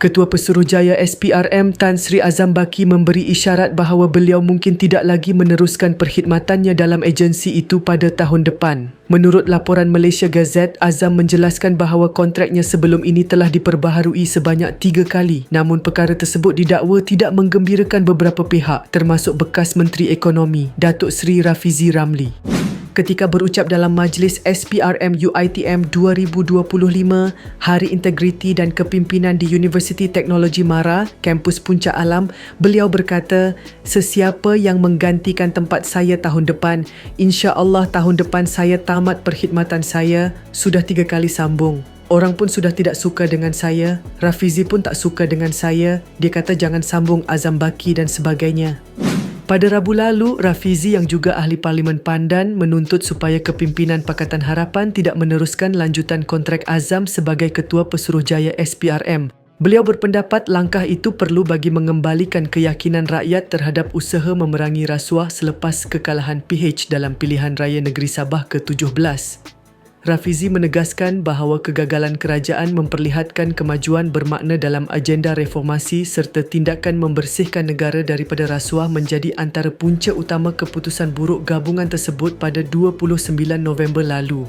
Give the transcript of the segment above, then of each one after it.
Ketua Pesuruhjaya SPRM Tan Sri Azam Baki memberi isyarat bahawa beliau mungkin tidak lagi meneruskan perkhidmatannya dalam agensi itu pada tahun depan. Menurut laporan Malaysia Gazette, Azam menjelaskan bahawa kontraknya sebelum ini telah diperbaharui sebanyak tiga kali. Namun perkara tersebut didakwa tidak menggembirakan beberapa pihak termasuk bekas Menteri Ekonomi, Datuk Seri Rafizi Ramli ketika berucap dalam majlis SPRM UITM 2025 Hari Integriti dan Kepimpinan di Universiti Teknologi Mara, kampus Puncak Alam, beliau berkata, sesiapa yang menggantikan tempat saya tahun depan, insya-Allah tahun depan saya tamat perkhidmatan saya, sudah tiga kali sambung. Orang pun sudah tidak suka dengan saya, Rafizi pun tak suka dengan saya, dia kata jangan sambung Azam Baki dan sebagainya. Pada Rabu lalu, Rafizi yang juga ahli Parlimen Pandan menuntut supaya kepimpinan Pakatan Harapan tidak meneruskan lanjutan kontrak Azam sebagai Ketua Pesuruhjaya SPRM. Beliau berpendapat langkah itu perlu bagi mengembalikan keyakinan rakyat terhadap usaha memerangi rasuah selepas kekalahan PH dalam pilihan raya negeri Sabah ke-17. Rafizi menegaskan bahawa kegagalan kerajaan memperlihatkan kemajuan bermakna dalam agenda reformasi serta tindakan membersihkan negara daripada rasuah menjadi antara punca utama keputusan buruk gabungan tersebut pada 29 November lalu.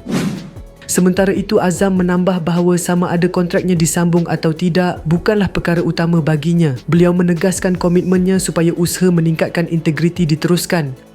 Sementara itu Azam menambah bahawa sama ada kontraknya disambung atau tidak bukanlah perkara utama baginya. Beliau menegaskan komitmennya supaya usaha meningkatkan integriti diteruskan.